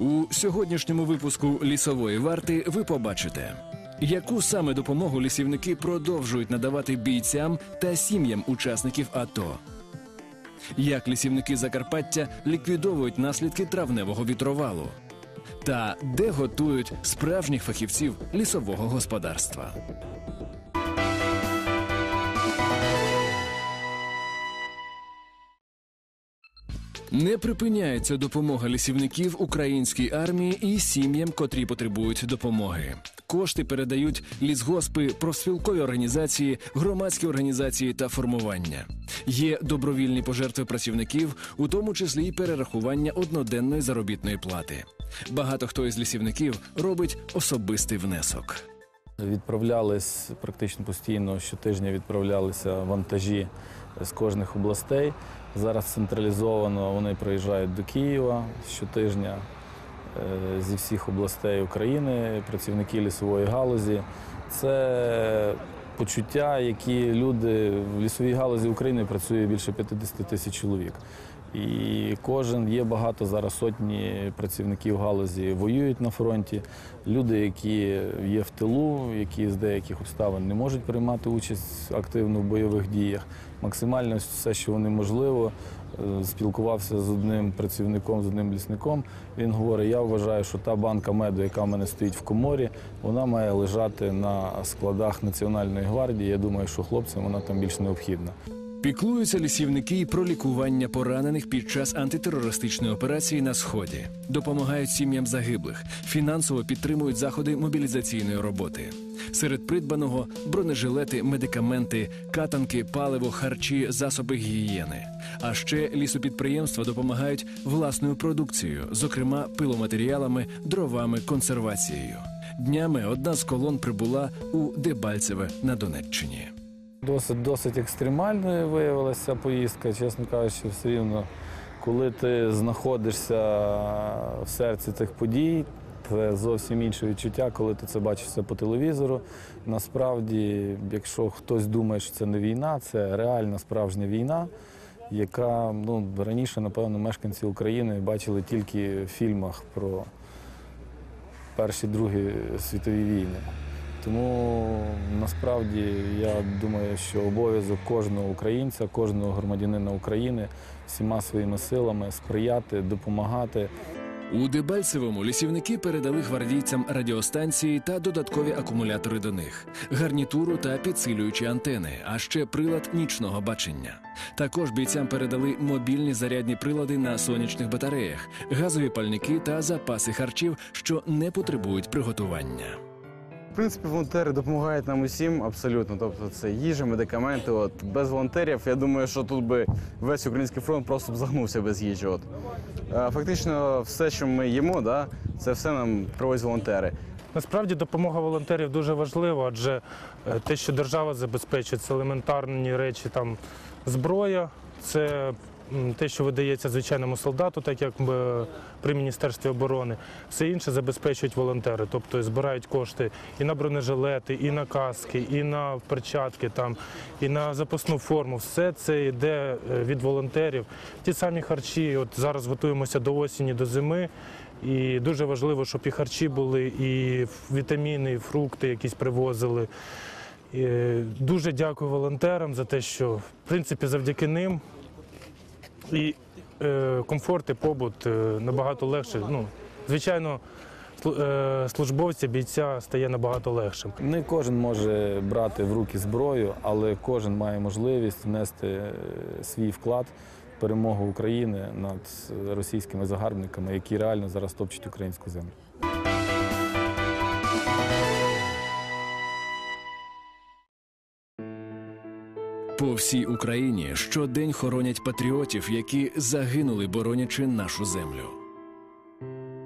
У сьогоднішньому випуску лісової варти ви побачите, яку саме допомогу лісівники продовжують надавати бійцям та сім'ям учасників АТО. Як лісівники Закарпаття ліквідовують наслідки травневого вітровалу, та де готують справжніх фахівців лісового господарства. Не припиняється допомога лісівників українській армії і сім'ям, котрі потребують допомоги. Кошти передають лісгоспи, профспілкові організації, громадські організації та формування. Є добровільні пожертви працівників, у тому числі й перерахування одноденної заробітної плати. Багато хто із лісівників робить особистий внесок. Відправлялись практично постійно щотижня відправлялися вантажі з кожних областей. Зараз централізовано вони приїжджають до Києва щотижня е, зі всіх областей України, працівники лісової галузі. Це почуття, які люди в лісовій галузі України працює більше 50 тисяч чоловік. І кожен є багато зараз сотні працівників галузі воюють на фронті. Люди, які є в тилу, які з деяких обставин не можуть приймати участь активно в бойових діях. Максимально все, що вони можливо. Е, Спілкувався з одним працівником, з одним лісником. Він говорить: я вважаю, що та банка меду, яка в мене стоїть в коморі, вона має лежати на складах Національної гвардії. Я думаю, що хлопцям вона там більш необхідна. Піклуються лісівники і про лікування поранених під час антитерористичної операції на сході, допомагають сім'ям загиблих, фінансово підтримують заходи мобілізаційної роботи. Серед придбаного бронежилети, медикаменти, катанки, паливо, харчі, засоби гігієни. А ще лісопідприємства допомагають власною продукцією, зокрема пиломатеріалами, дровами, консервацією. Днями одна з колон прибула у Дебальцеве на Донеччині. Досить досить екстремальною виявилася поїздка, чесно кажучи, все рівно, коли ти знаходишся в серці цих подій, це зовсім інше відчуття, коли ти це бачиш по телевізору. Насправді, якщо хтось думає, що це не війна, це реальна справжня війна, яка ну, раніше, напевно, мешканці України бачили тільки в фільмах про Перші Другі світові війни. Тому насправді я думаю, що обов'язок кожного українця, кожного громадянина України всіма своїми силами сприяти, допомагати. У Дебальцевому лісівники передали гвардійцям радіостанції та додаткові акумулятори до них, гарнітуру та підсилюючі антени, а ще прилад нічного бачення. Також бійцям передали мобільні зарядні прилади на сонячних батареях, газові пальники та запаси харчів, що не потребують приготування. В принципі, волонтери допомагають нам усім абсолютно. Тобто це їжа, медикаменти. От без волонтерів, я думаю, що тут би весь український фронт просто б загнувся без їжі. От Е, фактично, все, що ми їмо, да, це все нам привозять волонтери. Насправді допомога волонтерів дуже важлива, адже е, те, що держава забезпечує, це елементарні речі, там зброя, це те, що видається звичайному солдату, так як е, при міністерстві оборони. Все інше забезпечують волонтери, тобто збирають кошти і на бронежилети, і на каски, і на перчатки, там, і на запасну форму. Все це йде е, від волонтерів. Ті самі харчі. От зараз готуємося до осені, до зими. І дуже важливо, щоб і харчі були, і вітаміни, і фрукти якісь привозили. І дуже дякую волонтерам за те, що в принципі завдяки ним і е, комфорт і побут е, набагато легше. Ну, звичайно, е, службовця, бійця стає набагато легшим. Не кожен може брати в руки зброю, але кожен має можливість внести е, свій вклад в перемогу України над російськими загарбниками, які реально зараз топчуть українську землю. По всій Україні щодень хоронять патріотів, які загинули, боронячи нашу землю.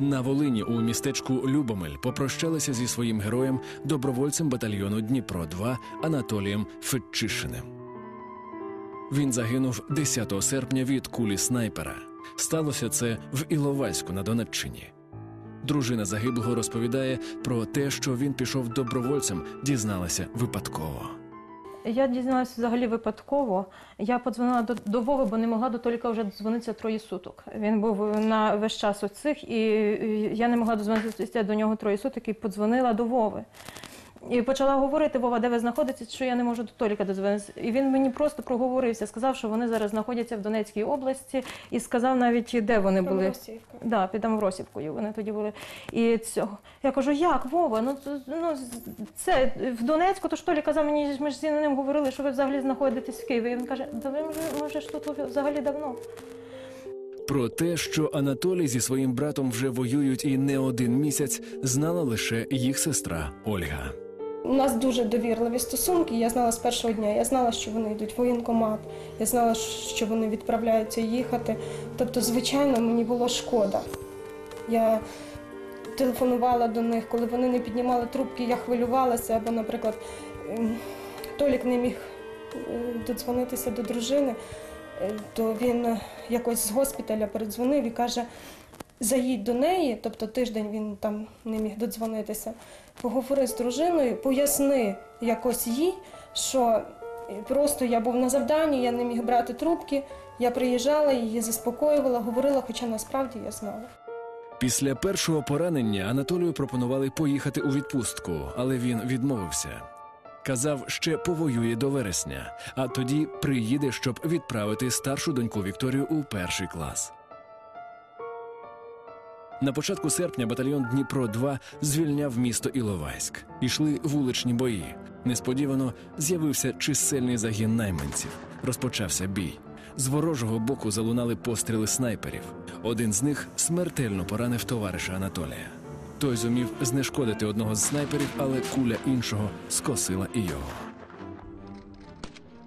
На Волині у містечку Любомель попрощалися зі своїм героєм, добровольцем батальйону Дніпро 2 Анатолієм Фетчишиним. Він загинув 10 серпня від кулі снайпера. Сталося це в Іловайську на Донеччині. Дружина загиблого розповідає про те, що він пішов добровольцем, дізналася випадково. Я дізналася взагалі випадково. Я подзвонила до, до Вови, бо не могла до Толіка вже дзвонитися троє суток. Він був на весь час цих, і я не могла дозвонитися до нього троє суток і подзвонила до Вови. І почала говорити, Вова, де ви знаходитесь, що я не можу до Толіка дозвонитися. І він мені просто проговорився, сказав, що вони зараз знаходяться в Донецькій області, і сказав навіть, де вони були. Да, під Амвросівкою вони тоді були. І цього. Я кажу, як, Вова? Ну, це- ну це в Донецьку, то ж Толі казав мені, ми ж з ним говорили, що ви взагалі знаходитесь в Києві. І він каже, да ви вже, ми вже ж тут взагалі давно. Про те, що Анатолій зі своїм братом вже воюють і не один місяць, знала лише їх сестра Ольга. У нас дуже довірливі стосунки. Я знала з першого дня. Я знала, що вони йдуть в воєнкомат. Я знала, що вони відправляються їхати. Тобто, звичайно, мені було шкода. Я телефонувала до них, коли вони не піднімали трубки, я хвилювалася, або, наприклад, ем, Толік не міг е, додзвонитися до дружини, е, то він е, якось з госпіталя передзвонив і каже: заїдь до неї, тобто тиждень він там не міг додзвонитися. Поговори з дружиною, поясни якось їй, що просто я був на завданні, я не міг брати трубки. Я приїжджала, її заспокоювала, говорила, хоча насправді я знала. Після першого поранення Анатолію пропонували поїхати у відпустку, але він відмовився. Казав, ще повоює до вересня, а тоді приїде, щоб відправити старшу доньку Вікторію у перший клас. На початку серпня батальйон Дніпро 2 звільняв місто Іловайськ. Ішли вуличні бої. Несподівано з'явився чисельний загін найманців. Розпочався бій. З ворожого боку залунали постріли снайперів. Один з них смертельно поранив товариша Анатолія. Той зумів знешкодити одного з снайперів, але куля іншого скосила і його.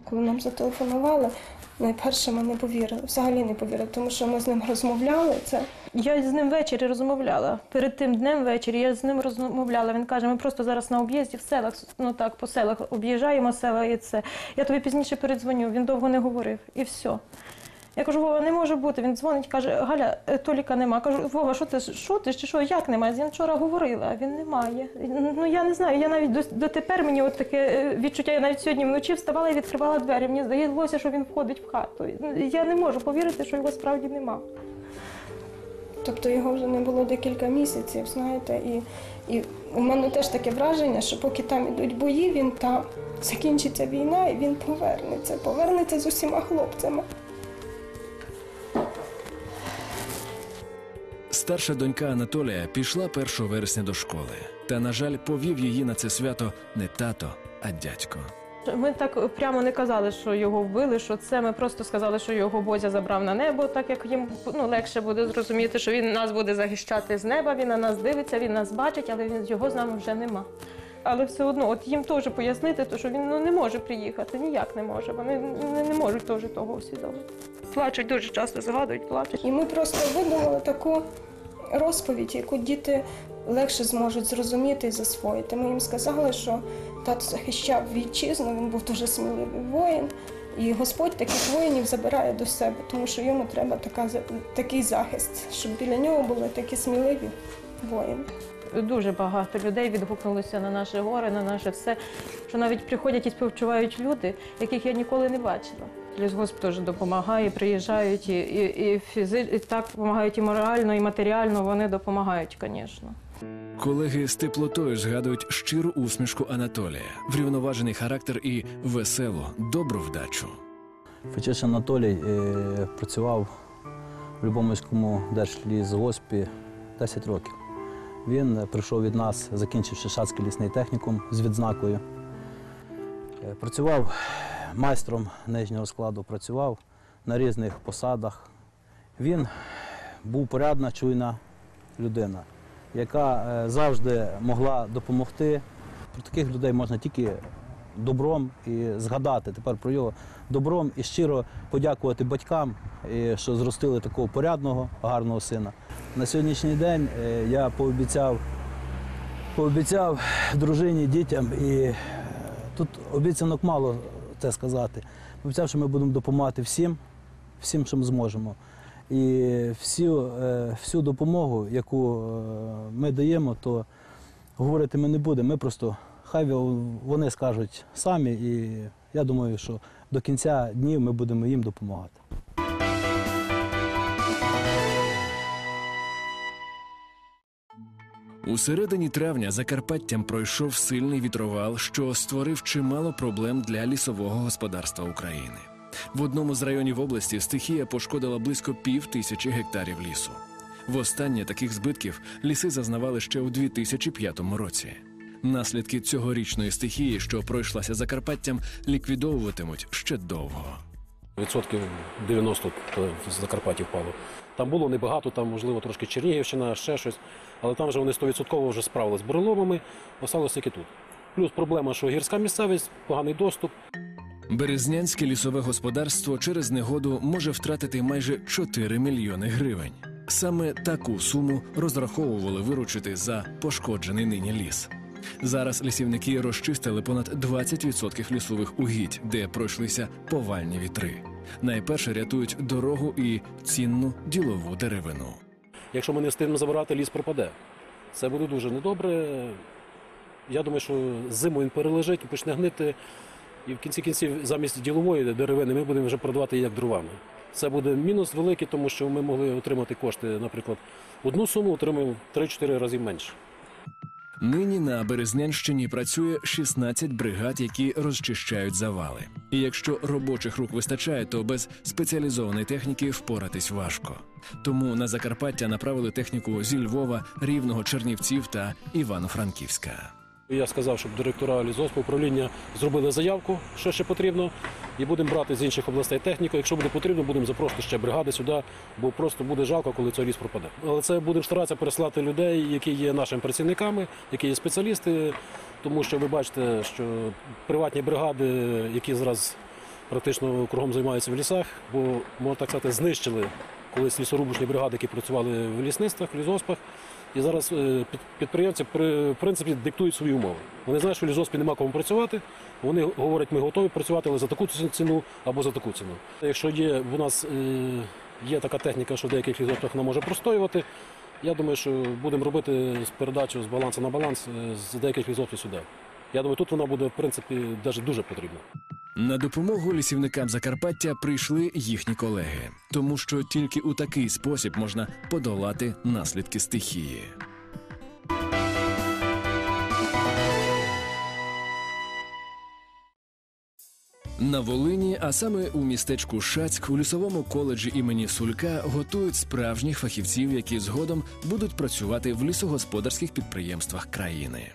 Коли нам зателефонували, найперше ми не повірили, взагалі не повірили, тому що ми з ним розмовляли. Це Я з ним ввечері розмовляла. Перед тим днем ввечері я з ним розмовляла. Він каже, ми просто зараз на об'їзді в селах, ну так, по селах об'їжджаємо села і це. Я тобі пізніше передзвоню. Він довго не говорив. І все. Я кажу, Вова, не може бути. Він дзвонить, каже, Галя, е, Толіка нема. Кажу, Вова, що ти що ти чи що? Як немає? Я вчора говорила, а він немає. Ну я не знаю. Я навіть до, дотепер мені от таке е, відчуття. Я навіть сьогодні вночі вставала і відкривала двері. Мені здалося, що він входить в хату. Я не можу повірити, що його справді нема. Тобто його вже не було декілька місяців, знаєте, і, і у мене теж таке враження, що поки там ідуть бої, він там закінчиться війна і він повернеться, повернеться з усіма хлопцями. Старша донька Анатолія пішла 1 вересня до школи. Та, на жаль, повів її на це свято не тато, а дядько. Ми так прямо не казали, що його вбили, що це. Ми просто сказали, що його Бозя забрав на небо, так як їм ну, легше буде зрозуміти, що він нас буде захищати з неба, він на нас дивиться, він нас бачить, але він його з нами вже нема. Але все одно, от їм теж пояснити, то, що він ну, не може приїхати, ніяк не може. Вони не, не можуть теж того усвідомити. Плачуть дуже часто, згадують, плачуть. І ми просто видумали таку розповідь, яку діти легше зможуть зрозуміти і засвоїти. Ми їм сказали, що тато захищав вітчизну, він був дуже сміливий воїн. І Господь таких воїнів забирає до себе, тому що йому треба така, такий захист, щоб біля нього були такі сміливі воїни. Дуже багато людей відгукнулося на наші гори, на наше все, що навіть приходять і співчувають люди, яких я ніколи не бачила. Лісгосп теж допомагає, приїжджають і, і, і, фізи... і так допомагають і морально, і матеріально. Вони допомагають, звісно. Колеги з теплотою згадують щиру усмішку Анатолія, врівноважений характер і веселу, добру вдачу. Фечиш Анатолій е, працював в Любомирському держлісгоспі 10 років. Він прийшов від нас, закінчивши Шацький лісний технікум з відзнакою. Е, Працював майстром нижнього складу, працював на різних посадах. Він був порядна, чуйна людина, яка е, завжди могла допомогти. Про таких людей можна тільки добром і згадати тепер про його добром і щиро подякувати батькам, що зростили такого порядного, гарного сина. На сьогоднішній день е, я пообіцяв, пообіцяв дружині, дітям, і е, тут обіцянок мало це сказати. Обіцяв, що ми будемо допомагати всім, всім, що ми зможемо. І всю, е, всю допомогу, яку е, ми даємо, то говорити ми не будемо. Ми просто хай вони скажуть самі, і Я думаю, що до кінця днів ми будемо їм допомагати. У середині травня Закарпаттям пройшов сильний вітровал, що створив чимало проблем для лісового господарства України. В одному з районів області стихія пошкодила близько пів тисячі гектарів лісу. Востаннє таких збитків ліси зазнавали ще у 2005 році. Наслідки цьогорічної стихії, що пройшлася Закарпаттям, ліквідовуватимуть ще довго. Відсотків 90 то з Закарпаття впало. Там було небагато, там, можливо, трошки Чернігівщина, ще щось, але там вже вони 100% вже справилися з буреломами, осталось тільки тут. Плюс проблема, що гірська місцевість, поганий доступ. Березнянське лісове господарство через негоду може втратити майже 4 мільйони гривень. Саме таку суму розраховували виручити за пошкоджений нині ліс. Зараз лісівники розчистили понад 20% лісових угідь, де пройшлися повальні вітри. Найперше рятують дорогу і цінну ділову деревину. Якщо ми не встигнемо забирати, ліс пропаде. Це буде дуже недобре. Я думаю, що зиму він перележить і почне гнити. І в кінці кінців замість ділової деревини ми будемо вже продавати як дровами. Це буде мінус великий, тому що ми могли отримати кошти, наприклад, одну суму отримаємо в 3-4 рази менше. Нині на Березнянщині працює 16 бригад, які розчищають завали. І якщо робочих рук вистачає, то без спеціалізованої техніки впоратись важко. Тому на Закарпаття направили техніку зі Львова, Рівного, Чернівців та Івано-Франківська. Я сказав, щоб директора лісгоспу управління зробили заявку, що ще потрібно, і будемо брати з інших областей техніку. Якщо буде потрібно, будемо запрошувати ще бригади сюди, бо просто буде жалко, коли цей ліс пропаде. Але це будемо старатися переслати людей, які є нашими працівниками, які є спеціалісти, тому що ви бачите, що приватні бригади, які зараз практично кругом займаються в лісах, бо можна так сказати, знищили колись лісорубочні бригади, які працювали в лісництвах, в лісгоспах. І зараз е, підприємці при- в принципі диктують свої умови. Вони знають, що в лісгоспі нема кому працювати. Вони говорять, ми готові працювати, але за таку ціну або за таку ціну. Якщо є у нас е, є така техніка, що в деяких лісгоспах вона може простоювати. Я думаю, що будемо робити передачу з балансу на баланс е, з деяких лісгоспів сюди. Я думаю, тут вона буде в принципі дуже потрібна. На допомогу лісівникам Закарпаття прийшли їхні колеги, тому що тільки у такий спосіб можна подолати наслідки стихії. На Волині, а саме у містечку Шацьк, у лісовому коледжі імені Сулька готують справжніх фахівців, які згодом будуть працювати в лісогосподарських підприємствах країни.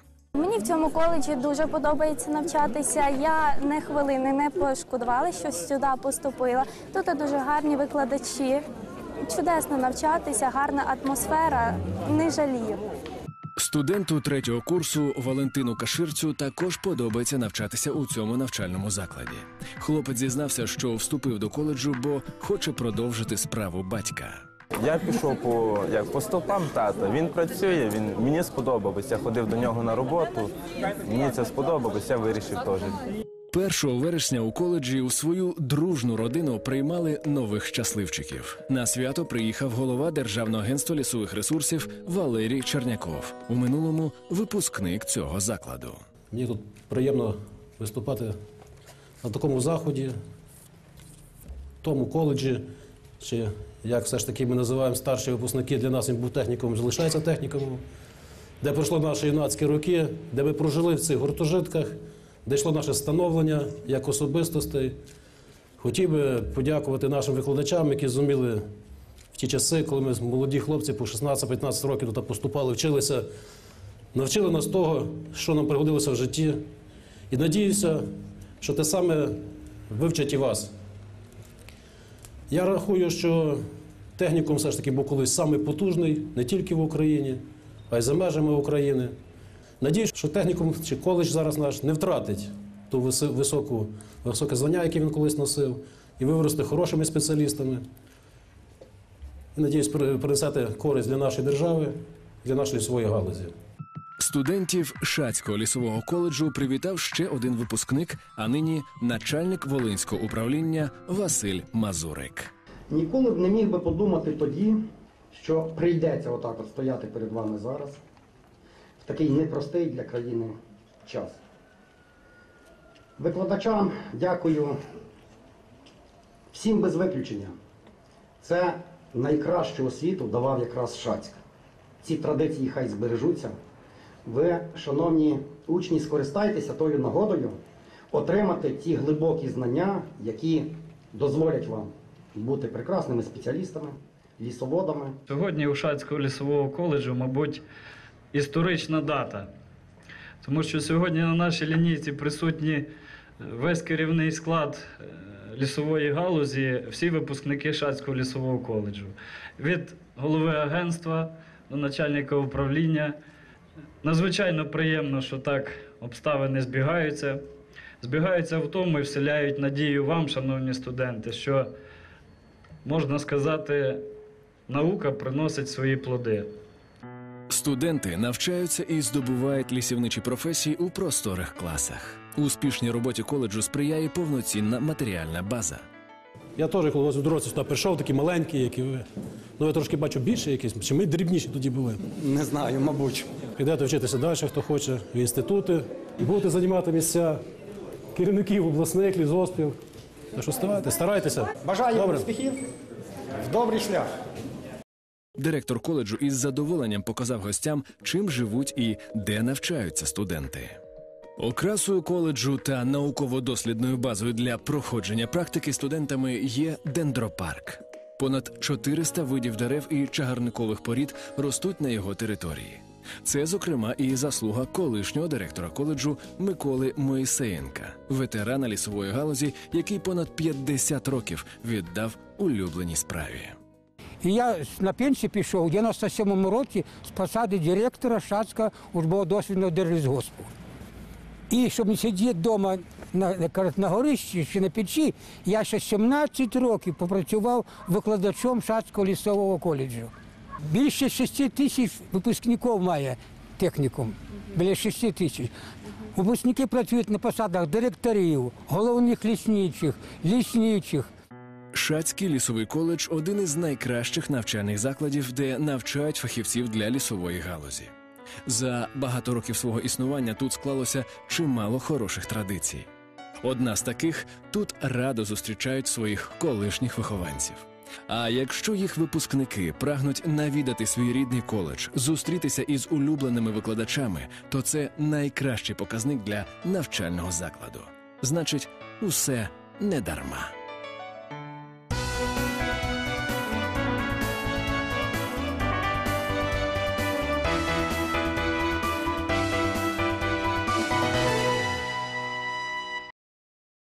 Мені в цьому коледжі дуже подобається навчатися. Я не хвилини не пошкодувала, що сюди поступила. Тут дуже гарні викладачі. Чудесно навчатися, гарна атмосфера. Не жалію. Студенту третього курсу Валентину Каширцю також подобається навчатися у цьому навчальному закладі. Хлопець зізнався, що вступив до коледжу, бо хоче продовжити справу батька. Я пішов по, як, по стопам тата. Він працює, він, мені сподобалось. Я ходив до нього на роботу. Мені це сподобалось, я вирішив теж. 1 вересня у коледжі у свою дружну родину приймали нових щасливчиків. На свято приїхав голова Державного агентства лісових ресурсів Валерій Черняков. У минулому випускник цього закладу. Мені тут приємно виступати на такому заході, в тому коледжі, чи як все ж таки ми називаємо старші випускники, для нас він був технікумом, залишається технікумом, де пройшло наші юнацькі роки, де ми прожили в цих гуртожитках, де йшло наше становлення як особистостей. Хотів би подякувати нашим викладачам, які зуміли в ті часи, коли ми молоді хлопці по 16-15 років туди поступали, вчилися навчили нас того, що нам пригодилося в житті. І надіюся, що те саме вивчать і вас. Я рахую, що технікум все ж таки був колись самий потужний не тільки в Україні, а й за межами України. Надіюсь, що технікум чи коледж зараз наш не втратить ту високу, високе звання, яке він колись носив, і ви виросте хорошими спеціалістами. І надіюсь, принесете користь для нашої держави, для нашої своєї галузі. Студентів Шацького лісового коледжу привітав ще один випускник, а нині начальник Волинського управління Василь Мазурик. Ніколи б не міг би подумати тоді, що прийдеться отак от стояти перед вами зараз в такий непростий для країни час. Викладачам дякую всім без виключення. Це найкращу освіту давав якраз Шацьк. Ці традиції хай збережуться. Ви, шановні учні, скористайтеся тою нагодою отримати ті глибокі знання, які дозволять вам бути прекрасними спеціалістами, лісоводами. Сьогодні у Шацького лісового коледжу, мабуть, історична дата. Тому що сьогодні на нашій лінійці присутні весь керівний склад е, лісової галузі, всі випускники Шацького лісового коледжу. Від голови агентства до начальника управління. Надзвичайно приємно, що так обставини збігаються. Збігаються в тому і вселяють надію вам, шановні студенти, що можна сказати, наука приносить свої плоди. Студенти навчаються і здобувають лісівничі професії у просторих класах. Успішній роботі коледжу сприяє повноцінна матеріальна база. Я теж, коли у дорослі сюди прийшов, такий маленький, як і ви. Ну, я трошки бачу більше якийсь, чи ми дрібніші тоді були. Не знаю, мабуть. Підете вчитися далі, хто хоче, в інститути. І будете займати місця керівників обласних лісгоспів. Так що ставайте, старайтеся. Бажаю Добре. успіхів в добрий шлях. Директор коледжу із задоволенням показав гостям, чим живуть і де навчаються студенти. Окрасою коледжу та науково-дослідною базою для проходження практики студентами є дендропарк. Понад 400 видів дерев і чагарникових порід ростуть на його території. Це, зокрема, і заслуга колишнього директора коледжу Миколи Моїсеєнка, ветерана лісової галузі, який понад 50 років віддав улюбленій справі. І я на пенсію пішов у 97-му році з посади директора Шацького учбово-дослідного держлісгоспу. І щоб не сидіти вдома на, на горищі чи на печі, я ще 17 років попрацював викладачом Шацького лісового коледжу. Більше 6 тисяч випускників має технікум. Біля 6 тисяч. Випускники працюють на посадах директорів, головних лісничих, лісничих. Шацький лісовий коледж один із найкращих навчальних закладів, де навчають фахівців для лісової галузі. За багато років свого існування тут склалося чимало хороших традицій. Одна з таких тут радо зустрічають своїх колишніх вихованців. А якщо їх випускники прагнуть навідати свій рідний коледж, зустрітися із улюбленими викладачами, то це найкращий показник для навчального закладу. Значить, усе не дарма.